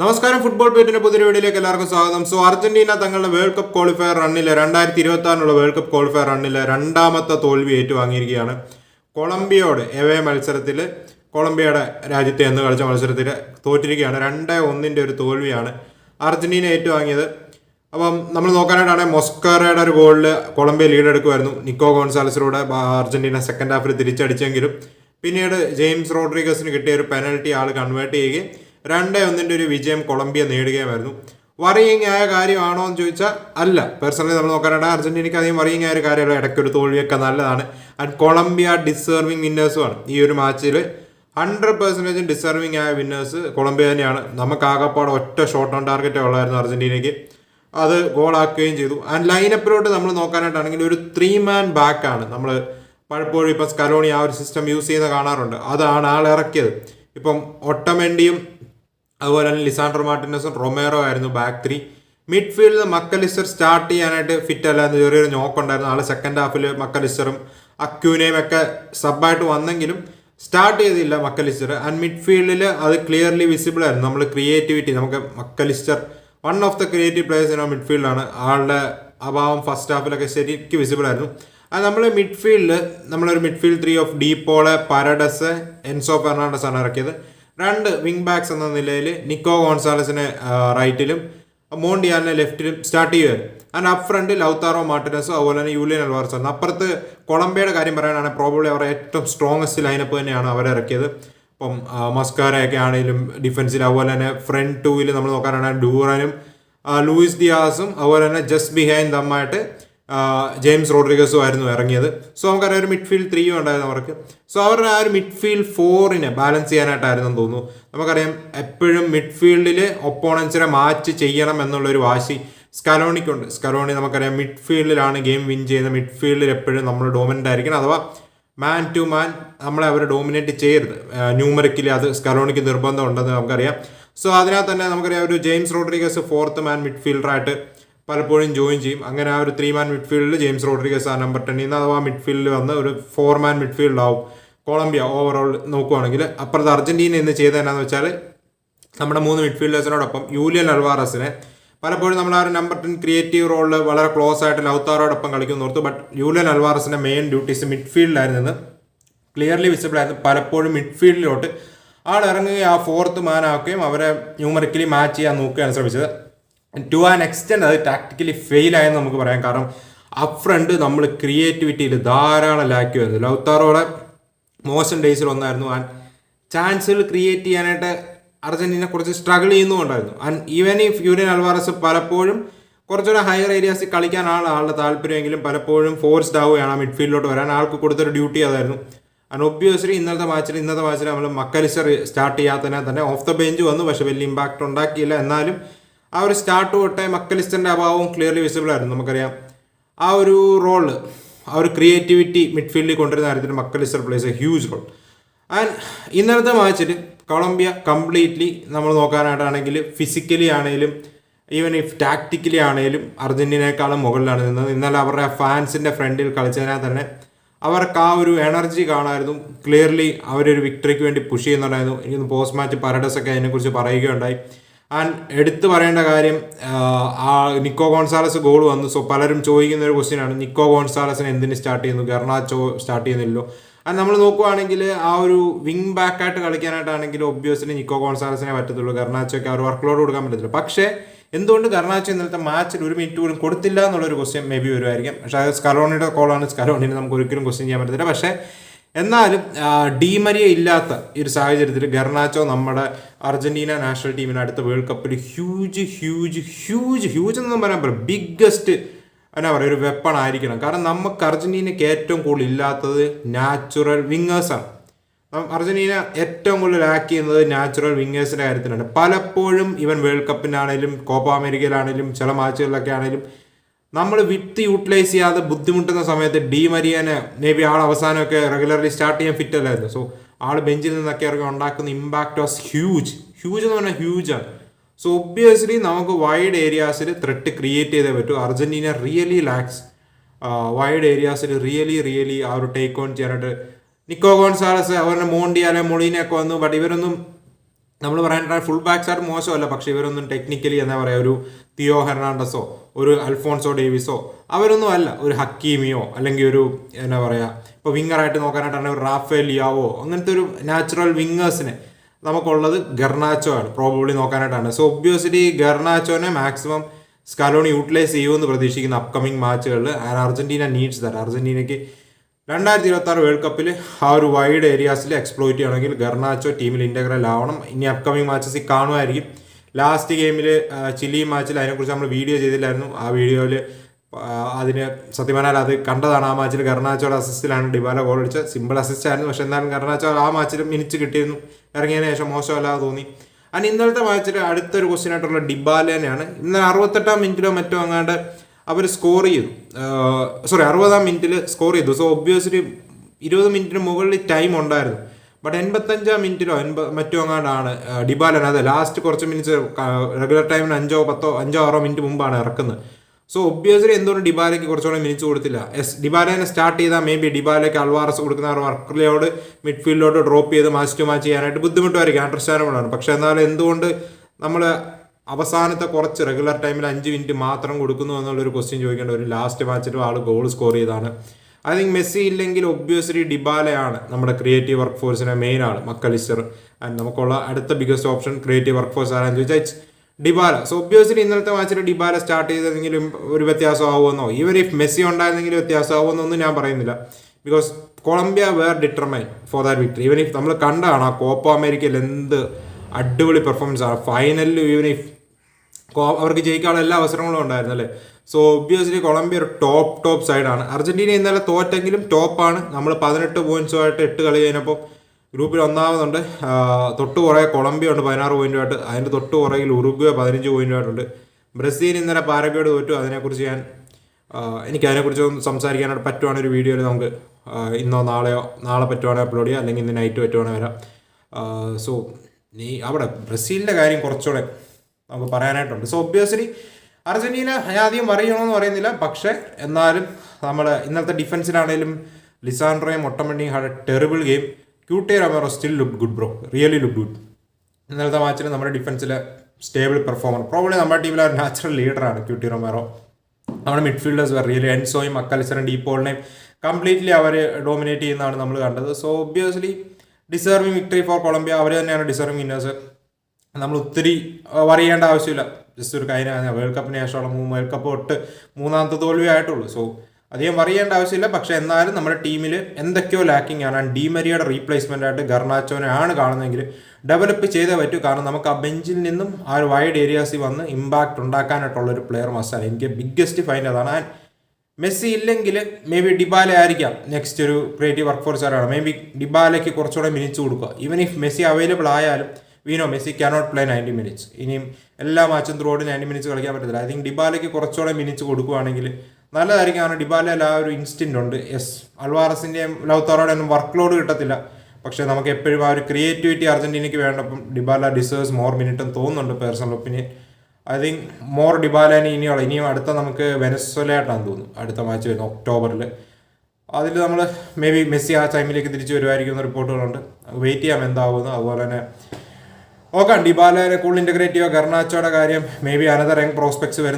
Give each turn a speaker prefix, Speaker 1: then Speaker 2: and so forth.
Speaker 1: നമസ്കാരം. ഫുട്ബോൾ പേറ്റിന്റെ പുതിയ വീഡിയോയിലേക്ക് എല്ലാവർക്കും സ്വാഗതം. സോ അർജന്റീന തങ്ങളുടെ വേൾഡ് കപ്പ് ക്വാളിഫയർ റണ്ണിലെ രണ്ടായിരത്തി ഇരുപത്തി ആറിനുള്ള വേൾഡ് കപ്പ് ക്വാളിഫയർ റണ്ണിലെ രണ്ടാമത്തെ തോൽവി ഏറ്റുവാങ്ങിയിരിക്കുകയാണ്. കൊളംബിയയോട് എവേ മത്സരത്തിൽ കൊളംബിയയുടെ രാജ്യത്തെ എന്ന് കളിച്ച മത്സരത്തിൽ തോറ്റിരിക്കുകയാണ്. രണ്ട് ഒന്നിന്റെ ഒരു തോൽവിയാണ് അർജന്റീന ഏറ്റുവാങ്ങിയത്. അപ്പം നമ്മൾ നോക്കാനായിട്ടാണ് മൊസ്കറയുടെ ഒരു ഗോളിൽ കൊളംബിയ ലീഡ് എടുക്കുമായിരുന്നു നിക്കോ ഗോൺസാലസിലൂടെ അർജന്റീന സെക്കൻഡ് ഹാഫിൽ തിരിച്ചടിച്ചെങ്കിലും പിന്നീട് ജെയിംസ് റോഡ്രിഗസിന് കിട്ടിയ ഒരു പെനൽറ്റി ആൾ കൺവേർട്ട് ചെയ്യുകയും രണ്ടേ ഒന്നിന്റെ ഒരു വിജയം കൊളംബിയ നേടുകയുമായിരുന്നു. വറിയിങ് ആയ കാര്യമാണോ എന്ന് ചോദിച്ചാൽ അല്ല. പേഴ്സണലി നമ്മൾ നോക്കാനായിട്ട് അർജന്റീനയ്ക്ക് അധികം വറിയിങ് ആയ ഒരു കാര്യമല്ല. ഇടയ്ക്കൊരു തോൽവിയൊക്കെ നല്ലതാണ്. ആൻഡ് കൊളംബിയ ഡിസേർവിങ് വിന്നേഴ്സുമാണ് ഈ ഒരു മാച്ചിൽ ഹൺഡ്രഡ് പെർസെന്റേജും ഡിസർവിങ് ആയ വിന്നേഴ്സ് കൊളംബിയ തന്നെയാണ്. നമുക്ക് ആകപ്പാടെ ഒറ്റ ഷോട്ട് ഓൺ ടാർഗറ്റേ ഉള്ളായിരുന്നു അർജന്റീനയ്ക്ക്. അത് ഗോളാക്കുകയും ചെയ്തു. ആൻഡ് ലൈനപ്പിലോട്ട് നമ്മൾ നോക്കാനായിട്ടാണെങ്കിൽ ഒരു ത്രീ മാൻ ബാക്കാണ് നമ്മൾ പലപ്പോഴും ഇപ്പം സ്കലോണി ആ ഒരു സിസ്റ്റം യൂസ് ചെയ്യുന്ന കാണാറുണ്ട്. അതാണ് ആൾ ഇറക്കിയത്. ഇപ്പം ഒട്ടമെണ്ടിയും അതുപോലെ തന്നെ ലിസാൻഡ്രോ മാർട്ടിനസും റൊമേറോ ആയിരുന്നു ബാക്ക് ത്രീ മിഡ്ഫീൽഡിൽ മക്കലിസ്റ്റർ സ്റ്റാർട്ട് ചെയ്യാനായിട്ട് ഫിറ്റ് അല്ല എന്ന് ചെറിയൊരു നോക്കുണ്ടായിരുന്നു ആളെ സെക്കൻഡ് ഹാഫിൽ മക്കലിസ്റ്ററും അക്യൂനയും ഒക്കെ സബായിട്ട് വന്നെങ്കിലും സ്റ്റാർട്ട് ചെയ്തില്ല മക്കലിസ്റ്റർ. ആൻഡ് മിഡ്ഫീൽഡിൽ അത് ക്ലിയർലി വിസിബിൾ ആയിരുന്നു. നമ്മൾ ക്രിയേറ്റിവിറ്റി നമുക്ക് Mac Allister one of the creative players in മിഡ്ഫീൽഡാണ് ആളുടെ അഭാവം ഫസ്റ്റ് ഹാഫിലൊക്കെ ശരിക്കും വിസിബിൾ ആയിരുന്നു. അത് നമ്മൾ മിഡ്ഫീൽഡിൽ നമ്മളൊരു മിഡ്ഫീൽഡ് ത്രീ ഓഫ് ഡീപ്പോളെ പാരഡസ് എൻസോ ഫെർണാണ്ടസ് ആണ് ഇറക്കിയത്. രണ്ട് വിങ് ബാക്സ് എന്ന നിലയിൽ നിക്കോ ഗോൺസാലസിനെ റൈറ്റിലും മോണ്ടിയാലിനെ ലെഫ്റ്റിലും സ്റ്റാർട്ട് ചെയ്യുമായിരുന്നു ആൻഡ് അപ്പ് ഫ്രണ്ട് ലൗത്താറോ മാർട്ടിനസോ അതുപോലെ തന്നെ യൂലിയൻ അൽവാർസോ അപ്പുറത്ത് കൊളംബിയയുടെ കാര്യം പറയാനാണ് പ്രോബ്ലി അവരുടെ ഏറ്റവും സ്ട്രോങ്ങസ്റ്റ് ലൈനപ്പ് തന്നെയാണ് അവരിറക്കിയത് ഇപ്പം മസ്കാരയൊക്കെ ആണെങ്കിലും ഡിഫൻസിൽ അതുപോലെ തന്നെ ഫ്രണ്ട് ടൂവിൽ നമ്മൾ നോക്കാനാണെങ്കിൽ ഡൂറനും ലൂയിസ് ദിയാസും അതുപോലെ തന്നെ ജസ്റ്റ് ബിഹൈൻ ദമ്മായിട്ട് ജെയിംസ് റോഡ്രിഗസും ആയിരുന്നു ഇറങ്ങിയത്. സോ നമുക്കറിയാം ഒരു മിഡ്ഫീൽഡ് ത്രീയും ഉണ്ടായിരുന്നു അവർക്ക്. സോ അവരുടെ ആ ഒരു മിഡ്ഫീൽഡ് ഫോറിനെ ബാലൻസ് ചെയ്യാനായിട്ടായിരുന്നു തോന്നുന്നു. നമുക്കറിയാം എപ്പോഴും മിഡ്ഫീൽഡിൽ ഒപ്പോണൻസിനെ മാച്ച് ചെയ്യണം എന്നുള്ളൊരു വാശി സ്കലോണിക്കുണ്ട്. സ്കലോണി നമുക്കറിയാം മിഡ്ഫീൽഡിലാണ് ഗെയിം വിൻ ചെയ്യുന്നത്. മിഡ്ഫീൽഡിൽ എപ്പോഴും നമ്മൾ ഡോമിനന്റ് ആയിരിക്കണം. അഥവാ മാൻ ടു മാൻ നമ്മളെ അവർ ഡോമിനേറ്റ് ചെയ്യരുത്. ന്യൂമറിക്കിൽ അത് സ്കലോണിക്ക് നിർബന്ധം ഉണ്ടെന്ന് നമുക്കറിയാം. സോ അതിനകത്ത് തന്നെ നമുക്കറിയാം ഒരു ജെയിംസ് റോഡ്രിഗസ് ഫോർത്ത് മാൻ മിഡ്ഫീൽഡറായിട്ട് പലപ്പോഴും ജോയിൻ ചെയ്യും. അങ്ങനെ ആ ഒരു ത്രീ മാൻ മിഡ്ഫീൽഡിൽ ജെയിംസ് റോഡ്രിഗസ് ആ നമ്പർ ടെന്നിൽ നിന്ന് അഥവാ മിഡ്ഫീൽഡിൽ വന്ന് ഒരു ഫോർ മാൻ മിഡ്ഫീൽഡ് ആവും. കൊളംബിയ ഓവറോൾ നോക്കുവാണെങ്കിൽ അപ്പുറത്ത് അർജന്റീന എന്ന് ചെയ്തത് എന്നാന്ന് വെച്ചാൽ നമ്മുടെ മൂന്ന് മിഡ്ഫീൽഡേഴ്സിനോടൊപ്പം യൂലിയൻ അൽവാറസിനെ പലപ്പോഴും നമ്മൾ ആ ഒരു നമ്പർ ടെൻ ക്രിയേറ്റീവ് റോളിൽ വളരെ ക്ലോസ് ആയിട്ട് ലൗത്താറോടൊപ്പം കളിക്കുന്നു ഓർത്തു ബട്ട് യൂലിയൻ അൽവാറസിന്റെ മെയിൻ ഡ്യൂട്ടീസ് മിഡ്ഫീൽഡിലായിരുന്നു ക്ലിയർലി വിസിബിൾ ആയിരുന്നു. പലപ്പോഴും മിഡ്ഫീൽഡിലോട്ട് ആൾ ഇറങ്ങുകയും ആ ഫോർത്ത് മാൻ ആക്കുകയും അവരെ ന്യൂമറിക്കലി മാച്ച് ചെയ്യാൻ നോക്കുകയാണ് ശ്രമിച്ചത്. ടു ആൻ എക്സ്റ്റെൻഡ് അത് ടാക്ടിക്കലി ഫെയിൽ ആയെന്ന് നമുക്ക് പറയാം. കാരണം അപ് ഫ്രണ്ട് നമ്മൾ ക്രിയേറ്റിവിറ്റിയിൽ ധാരാളം ലാക്കി വരുന്നു ലൗത്താറോടെ മോശം ഡേയ്സിൽ ഒന്നായിരുന്നു ആൻഡ് ചാൻസുകൾ ക്രിയേറ്റ് ചെയ്യാനായിട്ട് അർജന്റീന കുറച്ച് സ്ട്രഗിൾ ചെയ്യുന്നുണ്ടായിരുന്നു ആൻഡ് ഈവൻ ഈ ഫ്യൂരിയൻ അൽവാറസ് പലപ്പോഴും കുറച്ചുകൂടെ ഹയർ ഏരിയാസിൽ കളിക്കാനാണ് ആളുടെ താല്പര്യമെങ്കിലും പലപ്പോഴും ഫോഴ്സ്ഡ് ആവുകയാണ് ആ മിഡ്ഫീൽഡിലോട്ട് വരാൻ. ആൾക്ക് കൊടുത്തൊരു ഡ്യൂട്ടി അതായിരുന്നു. ആൻഡ് ഒബ്വിയസ്ലി ഇന്നത്തെ മാച്ചിൽ ഇന്നത്തെ മാച്ചിൽ നമ്മൾ മക്കലിസർ സ്റ്റാർട്ട് ചെയ്യാത്തതിനാൽ തന്നെ ഓഫ് ദ ബെഞ്ച് വന്നു. പക്ഷേ വലിയ ഇമ്പാക്റ്റ് ഉണ്ടാക്കിയില്ല. എന്നാലും ആ ഒരു സ്റ്റാർട്ട് തൊട്ടേ മക്കലിസ്റ്റന്റെ അഭാവവും ക്ലിയർലി വിസിബിൾ ആയിരുന്നു. നമുക്കറിയാം. ആ ഒരു റോൾ ആ ഒരു ക്രിയേറ്റിവിറ്റി മിഡ്ഫീൽഡിൽ കൊണ്ടുവരുന്ന കാര്യത്തിൽ Mac Allister plays a huge role and ഇന്നലത്തെ മാച്ചിൽ കൊളംബിയ കംപ്ലീറ്റ്ലി നമ്മൾ നോക്കാനായിട്ടാണെങ്കിൽ ഫിസിക്കലി ആണെങ്കിലും ഈവൻ ഇഫ് ടാക്ടിക്കലി ആണെങ്കിലും അർജന്റീനയെക്കാളും മുകളിലാണ് നിന്നത്. ഇന്നലെ അവരുടെ ഫാൻസിന്റെ ഫ്രണ്ടിൽ കളിച്ചതിനാൽ തന്നെ അവർക്ക് ആ ഒരു എനർജി കാണായിരുന്നു. ക്ലിയർലി അവരൊരു വിക്ടറിക്ക് വേണ്ടി പുഷ് ചെയ്യുന്നുണ്ടായിരുന്നു. ഇനി പോസ്റ്റ് മാച്ച് പരഡസ് ഒക്കെ അതിനെക്കുറിച്ച് പറയുകയുണ്ടായി. ആൻഡ് എടുത്തു പറയേണ്ട കാര്യം ആ നിക്കോ ഗോൺസാലസ് ഗോൾ വന്നു. സോ പലരും ചോദിക്കുന്ന ഒരു ക്വസ്റ്റ്യൻ ആണ് നിക്കോ ഗോൺസാലസിനെ എന്തിന് സ്റ്റാർട്ട് ചെയ്യുന്നു? ഗർണാച്ചോ സ്റ്റാർട്ട് ചെയ്യുന്നില്ലോ അത് നമ്മൾ നോക്കുവാണെങ്കിൽ ആ ഒരു വിങ് ബാക്കായിട്ട് കളിക്കാനായിട്ടാണെങ്കിൽ ഒബ്വിയസ്ലി നിക്കോ ഗോൺസാലസിനെ പറ്റത്തുള്ളൂ. ഗർണാച്ചോയ്ക്ക് ആ ഒരു വർക്ക് ലോഡ് കൊടുക്കാൻ പറ്റത്തില്ല. പക്ഷേ എന്തുകൊണ്ട് ഗർണാച്ചോ ഇന്നലത്തെ മാച്ചിൽ ഒരു മിനിറ്റ് പോലും കൊടുത്തില്ല എന്നുള്ളൊരു ക്വസ്റ്റ്യൻ മേ ബി വരുമായിരിക്കും. പക്ഷേ അത് സ്കലോണിയുടെ കോളാണ് സ്കലോണിനെ നമുക്ക് ഒരിക്കലും ക്വസ്റ്റ്യൻ ചെയ്യാൻ പറ്റത്തില്ല. പക്ഷേ എന്നാലും ഡീമരിയ ഇല്ലാത്ത ഈ ഒരു സാഹചര്യത്തിൽ ഗർണാച്ചോ നമ്മുടെ അർജന്റീന നാഷണൽ ടീമിന് അടുത്ത വേൾഡ് കപ്പിൽ ഹ്യൂജ് ഹ്യൂജ് ഹ്യൂജ് ഹ്യൂജ് എന്നൊന്നും പറയാൻ പറയാം ബിഗ്ഗസ്റ്റ് എന്നാ പറയുക ഒരു വെപ്പൺ ആയിരിക്കണം. കാരണം നമുക്ക് അർജന്റീനയ്ക്ക് ഏറ്റവും കൂടുതൽ ഇല്ലാത്തത് നാച്ചുറൽ വിങ്ങേഴ്സാണ് അർജന്റീന ഏറ്റവും കൂടുതൽ ലാക്ക് ചെയ്യുന്നത് നാച്ചുറൽ വിങ്ങേഴ്സിന്റെ കാര്യത്തിലാണ്. പലപ്പോഴും ഇവൻ വേൾഡ് കപ്പിനാണേലും കോപ്പ അമേരിക്കയിലാണേലും ചില മാച്ചുകളിലൊക്കെ ആണെങ്കിലും നമ്മൾ വിത്ത് യൂട്ടിലൈസ് ചെയ്യാതെ ബുദ്ധിമുട്ടുന്ന സമയത്ത് ഡി മരിയനെ മേ ബി ആൾ അവസാനമൊക്കെ റെഗുലർലി സ്റ്റാർട്ട് ചെയ്യാൻ ഫിറ്റ് അല്ലായിരുന്നു. സോ ആൾ ബെഞ്ചിൽ നിന്നൊക്കെ ഇറങ്ങി ഉണ്ടാക്കുന്ന ഇമ്പാക്ട് വാസ് ഹ്യൂജ് ഹ്യൂജ് എന്ന് പറഞ്ഞാൽ ഹ്യൂജ് ആണ്. സോ ഒബ്വിയസ്ലി നമുക്ക് വൈഡ് ഏരിയാസിൽ ത്രെട്ട് ക്രിയേറ്റ് ചെയ്തേ പറ്റൂ. അർജന്റീന റിയലി ലാക്സ് വൈഡ് ഏരിയാസിൽ റിയലി റിയലി ആ ഒരു ടേക്ക് ഓൺ ചെയ്യാനായിട്ട്. നിക്കോ ഗോൺസാലസ് അവരുടെ മോണ്ടിയാലെ മൊളീനൊക്കെ വന്നു ബട്ട് ഇവരൊന്നും നമ്മൾ പറയാൻ ഫുൾ ബാക്സ് ആയിട്ട് മോശമല്ല പക്ഷേ ഇവരൊന്നും ടെക്നിക്കലി എന്താ പറയുക ഒരു തിയോ ഹെർണാണ്ടസോ ഒരു അൽഫോൺസോ ഡേവിസോ അവരൊന്നും അല്ല. ഒരു ഹക്കീമിയോ അല്ലെങ്കിൽ ഒരു എന്താ പറയുക ഇപ്പോൾ വിങ്ങറായിട്ട് നോക്കാനായിട്ടാണ് ഒരു റാഫേൽ യാവോ അങ്ങനത്തെ ഒരു നാച്ചുറൽ വിങ്ങേഴ്സിനെ നമുക്കുള്ളത് ഗർണാച്ചോ ആണ് പ്രോബബ്ലി നോക്കാനായിട്ടാണ്. സോ ഒബ്വിയസ്ലി ഗർണാച്ചോനെ മാക്സിമം സ്കാലോണി യൂട്ടിലൈസ് ചെയ്യുമെന്ന് പ്രതീക്ഷിക്കുന്ന അപ്കമിങ് മാച്ചുകളിൽ ആൻഡ് അർജന്റീന നീഡ്സ് ദാറ്റ് അർജന്റീനയ്ക്ക് രണ്ടായിരത്തി ഇരുപത്തി ആറ് വേൾഡ് കപ്പിൽ ആ ഒരു വൈഡ് ഏരിയാസിൽ എക്സ്പ്ലോയിറ്റ് ചെയ്യണമെങ്കിൽ ഗർണാച്ചോ ടീമിൽ ഇന്റഗ്രൽ ആവണം. ഇനി അപ്കമിങ് മാച്ചസിൽ കാണുമായിരിക്കും. ലാസ്റ്റ് ഗെയിമിൽ ചില്ലി മാച്ചിൽ അതിനെക്കുറിച്ച് നമ്മൾ വീഡിയോ ചെയ്തില്ലായിരുന്നു. ആ വീഡിയോയിൽ അതിന് സത്യം പറഞ്ഞാൽ അത് കണ്ടതാണ്. ആ മാച്ചിൽ ഗർണാച്ചോയുടെ അസിസ്റ്റിലാണ് ഡിബാല ഗോൾ അടിച്ചത്. സിമ്പിൾ അസിസ്റ്റ് ആയിരുന്നു. പക്ഷെ എന്നാലും ഗർണാച്ചോ ആ മാച്ചിൽ മിനിച്ച് കിട്ടിയിരുന്നു. ഇറങ്ങിയതിന് ശേഷം മോശമല്ലാതെ തോന്നി. അതിന് ഇന്നലത്തെ മാച്ചിൽ അടുത്തൊരു ക്വസ്റ്റ്യൻ ആയിട്ടുള്ള ഡിബാലേനെയാണ് ഇന്നലെ അറുപത്തെട്ടാം മിനിറ്റിലോ മറ്റോ അങ്ങാണ്ട് അവർ സ്കോർ ചെയ്തു സോറി അറുപതാം മിനിറ്റിൽ സ്കോർ ചെയ്തു. സോ ഒബ്വിയസ്ലി ഇരുപത് മിനിറ്റിന് മുകളിൽ ടൈം ഉണ്ടായിരുന്നു. ബട്ട് എൺപത്തഞ്ചാം മിനിറ്റിലോ എൺപ മറ്റോ അങ്ങാണ്ടാണ് ഡിബാലൻ അതെ ലാസ്റ്റ് കുറച്ച് മിനിറ്റ്സ് റെഗുലർ ടൈമിന് അഞ്ചോ പത്തോ അഞ്ചോ ആറോ മിനിറ്റ് മുമ്പാണ് ഇറക്കുന്നത്. സോ ഒബ്വിയസ്ലി എന്തുകൊണ്ട് ഡിബാലയ്ക്ക് കുറച്ചുകൂടെ മിനിറ്റ്സ് കൊടുത്തില്ല. എസ് ഡിബാലേനെ സ്റ്റാർട്ട് ചെയ്താൽ മേ ബി ഡിബാലയ്ക്ക് അൾവാറസ് കൊടുക്കുന്ന വർക്കറിലോട് മിഡ്ഫീൽഡിലോട്ട് ഡ്രോപ്പ് ചെയ്ത് മാച്ച് ടു മാച്ച് ചെയ്യാനായിട്ട് ബുദ്ധിമുട്ടുമായിരിക്കും. അണ്ടർസ്റ്റാൻഡബിളാണ്. പക്ഷേ എന്നാലും എന്തുകൊണ്ട് നമ്മൾ അവസാനത്തെ കുറച്ച് റെഗുലർ ടൈമിൽ അഞ്ച് മിനിറ്റ് മാത്രം കൊടുക്കുന്നു എന്നുള്ളൊരു ക്വസ്റ്റ്യൻ ചോദിക്കേണ്ട ഒരു ലാസ്റ്റ് മാച്ചിലും ആൾ ഗോൾ സ്കോർ ചെയ്താണ്. ഐ തിങ്ക് മെസ്സി ഇല്ലെങ്കിൽ ഒബ്വിയസ്ലി ഡിബാലയാണ് നമ്മുടെ ക്രിയേറ്റീവ് വർക്ക് ഫോഴ്സിനെ മെയിൻ ആൾ മക്കലിസ്റ്റർ. ആൻഡ് നമുക്കുള്ള അടുത്ത biggest option creative work force ആരാന്ന് ചോദിച്ചാൽ ഇറ്റ്സ് ഡിബാല. സോ ഒബ്വിയസ്ലി ഇന്നലത്തെ മാച്ചിൽ ഡിബാല സ്റ്റാർട്ട് ചെയ്തെങ്കിലും ഒരു വ്യത്യാസം ആവുമെന്നോ ഈവൻ ഇഫ് മെസ്സി ഉണ്ടായിരുന്നെങ്കിലും വ്യത്യാസം ആവുമെന്നോ ഒന്നും ഞാൻ പറയുന്നില്ല. Because Colombia were determine for that victory even if നമ്മൾ കണ്ടാണ് ആ കോപ്പ അമേരിക്കയിൽ എന്ത് അടിപൊളി പെർഫോമൻസ് ആണ്. ഫൈനലിൽ ഈവൻ ഇഫ് അവർക്ക് ജയിക്കാനുള്ള എല്ലാ അവസരങ്ങളും ഉണ്ടായിരുന്നു അല്ലേ? സോ ഒബ്വിയസ്ലി കൊളംബിയ ഒരു ടോപ്പ് ടോപ്പ് സൈഡാണ് അർജന്റീന ഇന്നലെ തോറ്റെങ്കിലും ടോപ്പാണ് നമ്മൾ പതിനെട്ട് പോയിന്റ്സുമായിട്ട് എട്ട് കളി കഴിഞ്ഞപ്പോൾ ഗ്രൂപ്പിൽ ഒന്നാമതുണ്ട്. തൊട്ട് കുറേ കൊളംബിയ ഉണ്ട് പതിനാറ് പോയിന്റുമായിട്ട് അതിന്റെ തൊട്ട് പുറകിൽ ഉറുഗ്വ പതിനഞ്ച് പോയിന്റുമായിട്ടുണ്ട് ബ്രസീൽ ഇന്നലെ പാരഗ്വയോട് തോറ്റു. അതിനെക്കുറിച്ച് ഞാൻ എനിക്ക് അതിനെക്കുറിച്ച് ഒന്ന് സംസാരിക്കാനായിട്ട് പറ്റുവാണെങ്കിൽ ഒരു വീഡിയോയിൽ നമുക്ക് ഇന്നോ നാളെയോ നാളെ പറ്റുവാണെങ്കിൽ അപ്ലോഡ് ചെയ്യാം. അല്ലെങ്കിൽ ഇന്ന് നൈറ്റ് പറ്റുവാണെങ്കിൽ വരാം. സോ നീ അവിടെ ബ്രസീലിന്റെ കാര്യം കുറച്ചുകൂടെ നമുക്ക് പറയാനായിട്ടുണ്ട്. സോ ഒബ്വിയസ്ലി അർജന്റീന ഞാൻ അധികം പറയുന്നില്ല. പക്ഷേ എന്നാലും നമ്മൾ ഇന്നത്തെ ഡിഫൻസിലാണേലും ലിസാൻഡ്രോയും ഒട്ടമണ്ടിയും had terrible game Cuti Romero still look good bro really look good ഇന്നലത്തെ മാച്ചിൽ നമ്മുടെ ഡിഫൻസിലെ സ്റ്റേബിൾ പെർഫോമർ പ്രോബ്ലി നമ്മുടെ ടീമിലെ ഒരു നാച്ചുറൽ ലീഡറാണ് ക്യൂട്ടി റൊമേറോ. നമ്മുടെ മിഡ്ഫീൽഡേഴ്സ് വേറെ റിയലി എൻസോയും അക്കലിസറും ഡീപ്പോളിനെയും കംപ്ലീറ്റ്ലി അവർ ഡോമിനേറ്റ് ചെയ്യുന്നതാണ് നമ്മൾ കണ്ടത്. So obviously deserving victory for Colombia അവർ തന്നെയാണ് ഡിസേർവിങ് വിന്നേഴ്സ് നമ്മൾ ഒത്തിരി വറിയേണ്ട ആവശ്യമില്ല. ജസ്റ്റ് ഒരു കാര്യം വേൾഡ് കപ്പിന് ശേഷമുള്ള വേൾഡ് കപ്പ് തൊട്ട് മൂന്നാമത്തെ തോൽവി ആയിട്ടുള്ളൂ. സോ അധികം വറിയേണ്ട ആവശ്യമില്ല. പക്ഷെ എന്നാലും നമ്മുടെ ടീമിൽ എന്തൊക്കെയോ ലാക്കിംഗ് ആണ്. ഡിമരിയുടെ റീപ്ലേസ്മെന്റ് ആയിട്ട് ഗർണാച്ചോനെ ആണ് കാണുന്നതെങ്കിൽ ഡെവലപ്പ് ചെയ്തേ പറ്റൂ. കാരണം നമുക്ക് ആ ബെഞ്ചിൽ നിന്നും ആ ഒരു വൈഡ് ഏരിയാസിൽ വന്ന് ഇമ്പാക്റ്റ് ഉണ്ടാക്കാനായിട്ടുള്ള ഒരു പ്ലെയർ മസ്റ്റാണ് എനിക്ക് ബിഗ്ഗസ്റ്റ് ഫൈൻഡ് അതാണ്. ആൻഡ് മെസ്സി ഇല്ലെങ്കിൽ മേ ബി ഡിബാല ആയിരിക്കാം. നെക്സ്റ്റ് ഒരു ക്രിയേറ്റീവ് വർക്ക് ഫോഴ്സ് ആരാണ്? മേ ബി ഡിബാലയ്ക്ക് കുറച്ചുകൂടെ മിനിറ്റ്സ് കൊടുക്കുക. ഈവൻ ഇഫ് മെസ്സി അവൈലബിൾ ആയാലും we know Messi cannot play ninety minutes ഇനിയും എല്ലാ മാച്ചും ത്രൂ ഔട്ട് നയന്റി മിനിറ്റ്സ് കളിക്കാൻ പറ്റത്തില്ല. ഐ തിങ്ക് ഡിബാലയ്ക്ക് കുറച്ചുകൂടെ മിനിറ്റ്സ് കൊടുക്കുകയാണെങ്കിൽ നല്ലതായിരിക്കും കാരണം ഡിബാലയിൽ ആ ഒരു ഇൻസ്റ്റന്റ് ഉണ്ട്. യെസ് അൽവാറസിന്റെയും ലൗത്തോറോടെ ഒന്നും വർക്ക് ലോഡ് കിട്ടത്തില്ല. പക്ഷേ നമുക്ക് എപ്പോഴും ആ ഒരു ക്രിയേറ്റിവിറ്റി അർജന്റീനയ്ക്ക് വേണ്ടപ്പം ഡിബാല ഡിസേഴ്സ് മോർ മിനിറ്റ് തോന്നുന്നുണ്ട് personal opinion I think more ഡിബാലാനി ഇനിയുള്ള ഇനിയും അടുത്ത നമുക്ക് വെനസ്വലയായിട്ടാണ് തോന്നുന്നു. അടുത്ത മാച്ച് വരുന്ന ഒക്ടോബറിൽ അതിൽ നമ്മൾ മേ ബി മെസ്സി ആ ടൈമിലേക്ക് തിരിച്ചു വരുമായിരിക്കും എന്ന റിപ്പോർട്ടുകളുണ്ട്. വെയിറ്റ് ചെയ്യാം എന്താവുമെന്ന്. അതുപോലെ തന്നെ നോക്കാം. ഡിബാലയെ കൂടുതൽ ഇന്റഗ്രേറ്റ് ചെയ്യുക. ഗർണാച്ചോയുടെ കാര്യം maybe another young prospects വരുന്ന.